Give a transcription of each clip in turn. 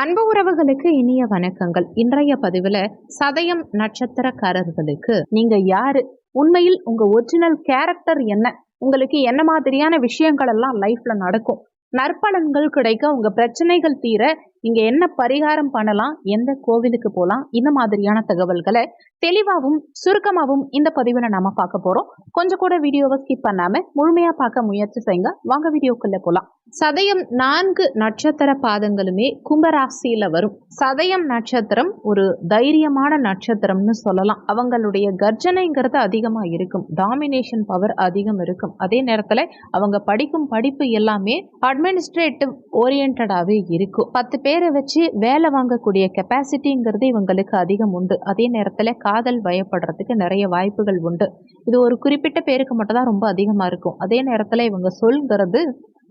அன்பு உறவுகளுக்கு இனிய வணக்கங்கள். இன்றைய பதிவுல சதயம் நட்சத்திரக்காரர்களுக்கு நீங்க யாரு? உண்மையில் உங்க ஒரிஜினல் கேரக்டர் என்ன? உங்களுக்கு என்ன மாதிரியான விஷயங்கள் எல்லாம் லைஃப்ல நடக்கும்? நற்பலன்கள் கிடைக்க உங்க பிரச்சனைகள் தீர நீங்க என்ன பரிகாரம் பண்ணலாம் எந்த கோவிலுக்கு போகலாம் இந்த மாதிரியான தகவல்களை தெளிவாகவும் சுருக்கமாகவும் இந்த பதிவில் நாம பார்க்க போறோம். கொஞ்சம் கூட வீடியோவை ஸ்கிப் பண்ணாம முழுமையா பார்க்க முயற்சி செய்யுங்க. வாங்க வீடியோக்குள்ள போகலாம் சதயம் நான்கு நட்சத்திர பாதங்களுமே கும்பராசியில வரும். சதயம் நட்சத்திரம் ஒரு தைரியமான நட்சத்திரம்னு சொல்லலாம். அவங்களுடைய கர்ஜனைங்கிறது அதிகமா இருக்கும். டாமினேஷன் பவர் அதிகம் இருக்கும். அதே நேரத்துல அவங்க படிக்கும் படிப்பு எல்லாமே அட்மினிஸ்ட்ரேட்டிவ் ஓரியன்டாகவே இருக்கும். பத்து பேர் பேரை வச்சு வேலை வாங்கக்கூடிய கெப்பாசிட்டிங்கிறது இவங்களுக்கு அதிகம் உண்டு. அதே நேரத்தில் காதல் பயப்படுறதுக்கு நிறைய வாய்ப்புகள் உண்டு. இது ஒரு குறிப்பிட்ட பேருக்கு மட்டும்தான் ரொம்ப அதிகமாக இருக்கும். அதே நேரத்தில் இவங்க சொல்கிறது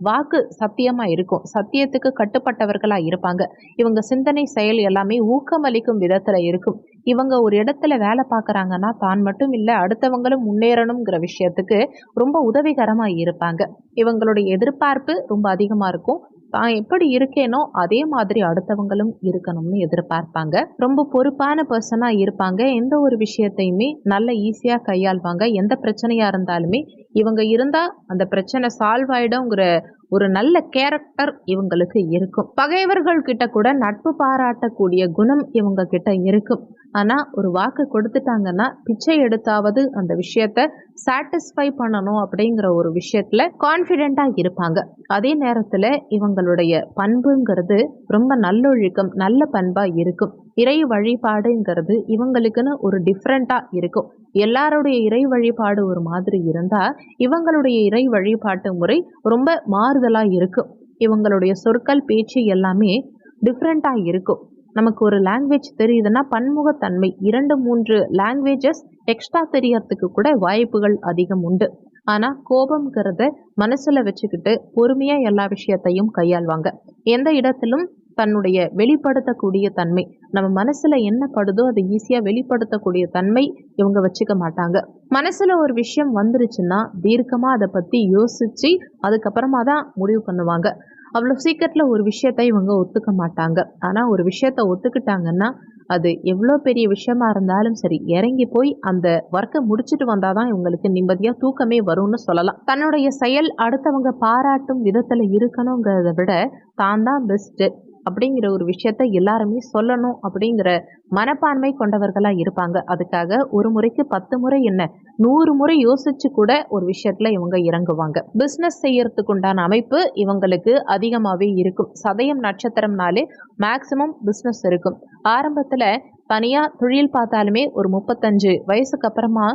வாக்கு சத்தியமா இருக்கும். சத்தியத்துக்கு கட்டுப்பட்டவர்களா இருப்பாங்க. இவங்க சிந்தனை செயல் எல்லாமே ஊக்கமளிக்கும் விதத்துல இருக்கும். இவங்க ஒரு இடத்துல வேலை பார்க்குறாங்கன்னா தான் மட்டும் இல்லை அடுத்தவங்களும் முன்னேறணுங்கிற விஷயத்துக்கு ரொம்ப உதவிகரமா இருப்பாங்க. இவங்களுடைய எதிர்பார்ப்பு ரொம்ப அதிகமா இருக்கும். தான் எப்படி இருக்கேனோ அதே மாதிரி அடுத்தவங்களும் இருக்கணும்னு எதிர்பார்ப்பாங்க. ரொம்ப பொறுப்பான பர்சனாக இருப்பாங்க. எந்த ஒரு விஷயத்தையுமே நல்ல ஈஸியாக கையாள்வாங்க. எந்த பிரச்சனையாக இருந்தாலுமே இவங்க இருந்தால் அந்த பிரச்சனை சால்வ் ஆகிடுங்கிற ஒரு நல்ல கேரக்டர் இவங்களுக்கு இருக்கும். பகைவர்கள் கிட்ட கூட நட்பு பாராட்டக்கூடிய குணம் இவங்க கிட்ட இருக்கும். ஆனால் ஒரு வாக்கு கொடுத்துட்டாங்கன்னா பிச்சை எடுத்தாவது அந்த விஷயத்த சாட்டிஸ்ஃபை பண்ணணும் அப்படிங்கிற ஒரு விஷயத்தில் கான்ஃபிடென்ட்டாக இருப்பாங்க. அதே நேரத்தில் இவங்களுடைய பண்புங்கிறது ரொம்ப நல்லொழுக்கம் நல்ல பண்பாக இருக்கும். இறை வழிபாடுங்கிறது இவங்களுக்குன்னு ஒரு டிஃப்ரெண்ட்டாக இருக்கும். எல்லாருடைய இறை வழிபாடு ஒரு மாதிரி இருந்தால் இவங்களுடைய இறை வழிபாட்டு முறை ரொம்ப மாறுதலாக இருக்கும். இவங்களுடைய சொற்கள் பேச்சு எல்லாமே டிஃப்ரெண்ட்டாக இருக்கும். நமக்கு ஒரு லாங்குவேஜ் தெரியுதுன்னா பன்முகத்தன்மை. இரண்டு மூன்று லாங்குவேஜஸ் எக்ஸ்ட்ரா தெரியறதுக்கு கூட வாய்ப்புகள் அதிகம் உண்டு. ஆனால் கோபம்ங்கிறத மனசில் வச்சுக்கிட்டு பொறுமையாக எல்லா விஷயத்தையும் கையாள்வாங்க. எந்த இடத்திலும் தன்னுடைய வெளிப்படுத்தக்கூடிய தன்மை நம்ம மனசில் என்ன படுதோ அதை ஈஸியாக வெளிப்படுத்தக்கூடிய தன்மை இவங்க வச்சுக்க மாட்டாங்க. மனசில் ஒரு விஷயம் வந்துருச்சுன்னா தீர்க்கமாக அதை பற்றி யோசித்து அதுக்கப்புறமா தான் முடிவு பண்ணுவாங்க. அவ்வளோ சீக்கிரத்தில் ஒரு விஷயத்த இவங்க ஒத்துக்க மாட்டாங்க. ஆனால் ஒரு விஷயத்த ஒத்துக்கிட்டாங்கன்னா அது எவ்வளோ பெரிய விஷயமா இருந்தாலும் சரி இறங்கி போய் அந்த ஒர்க்கை முடிச்சுட்டு வந்தாதான் இவங்களுக்கு நிம்மதியாக தூக்கமே வரும்னு சொல்லலாம். தன்னுடைய செயல் அடுத்தவங்க பாராட்டும் விதத்தில் இருக்கணுங்கிறத விட தான் தான் பெஸ்ட்டு அப்படிங்கிற ஒரு விஷயத்த எல்லாருமே சொல்லணும் அப்படிங்கிற மனப்பான்மை கொண்டவர்களாக இருப்பாங்க. அதுக்காக ஒரு முறைக்கு பத்து முறை என்ன நூறு முறை யோசிச்சு கூட ஒரு விஷயத்துல இவங்க இறங்குவாங்க. பிஸ்னஸ் செய்யறதுக்கு உண்டான அமைப்பு இவங்களுக்கு அதிகமாகவே இருக்கும். சதயம் நட்சத்திரம்னாலே மேக்சிமம் பிஸ்னஸ் இருக்கும். ஆரம்பத்தில் தனியாக தொழில் பார்த்தாலுமே ஒரு முப்பத்தஞ்சு வயசுக்கு அப்புறமா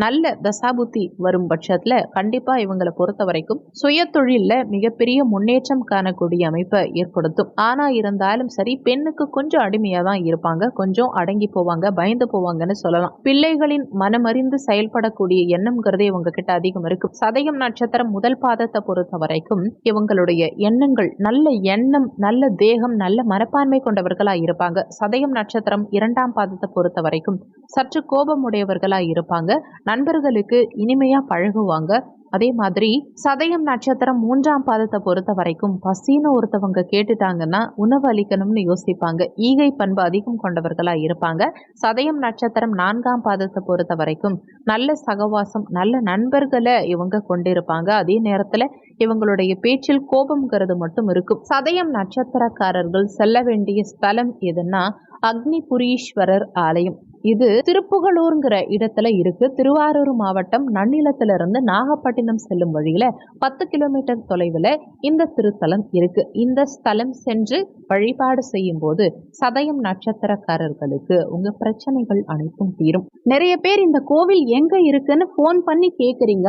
நல்ல தசாபுத்தி வரும் பட்சத்தில் கண்டிப்பாக இவங்களை பொறுத்த வரைக்கும் சுய தொழிலில் மிகப்பெரிய முன்னேற்றம் காணக்கூடிய அமைப்பை ஏற்படுத்தும். ஆனால் இருந்தாலும் சரி பெண்ணுக்கு கொஞ்சம் அடிமையாக தான் இருப்பாங்க. கொஞ்சம் அடங்கி போவாங்க பயந்து போவாங்கன்னு சொல்லலாம். பிள்ளைகளின் மனமறிந்து செயல்படக்கூடிய எண்ணம்ங்கிறதே இவங்க கிட்ட அதிகம் இருக்கும் சதயம் நட்சத்திரம் முதல் பாதத்தை பொறுத்த வரைக்கும் இவங்களுடைய எண்ணங்கள் நல்ல எண்ணம் நல்ல தேகம் நல்ல மனப்பான்மை கொண்டவர்களாக இருப்பாங்க. சதயம் நட்சத்திரம் இரண்டாம் பாதத்தை பொறுத்த வரைக்கும் சற்று கோபமுடையவர்களாக இருப்பாங்க. நண்பர்களுக்கு இனிமையாக பழகுவாங்க. அதே மாதிரி சதயம் நட்சத்திரம் மூன்றாம் பாதத்தை பொறுத்த வரைக்கும் பசின்னு ஒருத்தவங்க கேட்டுட்டாங்கன்னா உணவு அளிக்கணும்னு யோசிப்பாங்க. ஈகை பண்பு அதிகம் கொண்டவர்களா இருப்பாங்க. சதயம் நட்சத்திரம் நான்காம் பாதத்தை பொறுத்த வரைக்கும் நல்ல சகவாசம் நல்ல நண்பர்களை இவங்க கொண்டிருப்பாங்க. அதே நேரத்துல இவங்களுடைய பேச்சில் கோபம்ங்கிறது மட்டும் இருக்கும். சதயம் நட்சத்திரக்காரர்கள் செல்ல வேண்டிய ஸ்தலம் எதுன்னா அக்னிபுரீஸ்வரர் ஆலயம். இது திருப்புகலூருங்கிற இடத்துல இருக்கு. திருவாரூர் மாவட்டம் நன்னிலத்திலிருந்து நாகப்பட்டினம் செல்லும் வழியில பத்து கிலோமீட்டர் தொலைவில் இந்த திருத்தலம் இருக்கு. இந்த ஸ்தலம் சென்று வழிபாடு செய்யும் போது சதயம் நட்சத்திரக்காரர்களுக்கு உங்க பிரச்சனைகள் அனைத்தும் தீரும். நிறைய பேர் இந்த கோவில் எங்க இருக்குன்னு ஃபோன் பண்ணி கேக்குறீங்க.